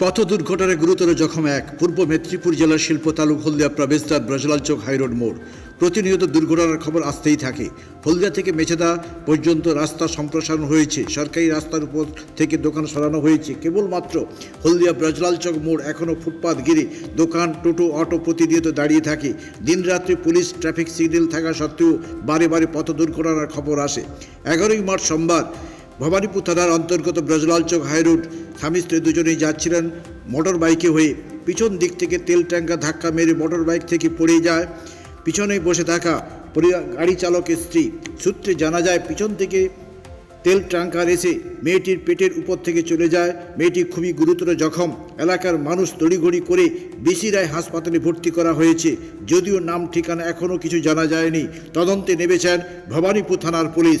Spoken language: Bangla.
পথ দুর্ঘটনায় গুরুতর জখম এক। পূর্ব মেদিনীপুর জেলার শিল্প তালুক হলদিয়া প্রবেশদ্বার ব্রজলাল চৌক হাইরোড মোড়। প্রতিনিয়ত দুর্ঘটনার খবর আসতেই থাকে। হলদিয়া থেকে মেছেদা পর্যন্ত রাস্তা সম্প্রসারণ হয়েছে। সরকারি রাস্তার উপর থেকে দোকান সরানো হয়েছে। কেবলমাত্র হলদিয়া ব্রজলাল চৌক মোড় এখনও ফুটপাত ঘিরে দোকান, টোটো, অটো প্রতিনিয়ত দাঁড়িয়ে থাকে। দিনরাত্রি পুলিশ ট্রাফিক সিগন্যাল থাকা সত্ত্বেও বারে বারে পথ দুর্ঘটনার খবর আসে। এগারোই মার্চ সোমবার ভবানীপুর থানার অন্তর্গত ব্রজলাল চৌক হাইরোড স্বামী স্ত্রী দুজনেই যাচ্ছিলেন মোটর বাইকে হয়ে। পিছন দিক থেকে তেল ট্যাঙ্কা ধাক্কা মেরে মোটর বাইক থেকে পড়ে যায়। পিছনে বসে থাকা গাড়ি চালকের স্ত্রী। সূত্রে জানা যায়, পিছন থেকে তেল ট্যাঙ্কার এসে মেয়েটির পেটের উপর থেকে চলে যায়। মেয়েটি খুবই গুরুতর জখম। এলাকার মানুষ তড়িঘড়ি করে বেশি রায় হাসপাতালে ভর্তি করা হয়েছে। যদিও নাম, ঠিকানা এখনও কিছু জানা যায়নি। তদন্তে নেমেছেন ভবানীপুর থানার পুলিশ।